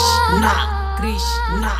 Krishna Krishna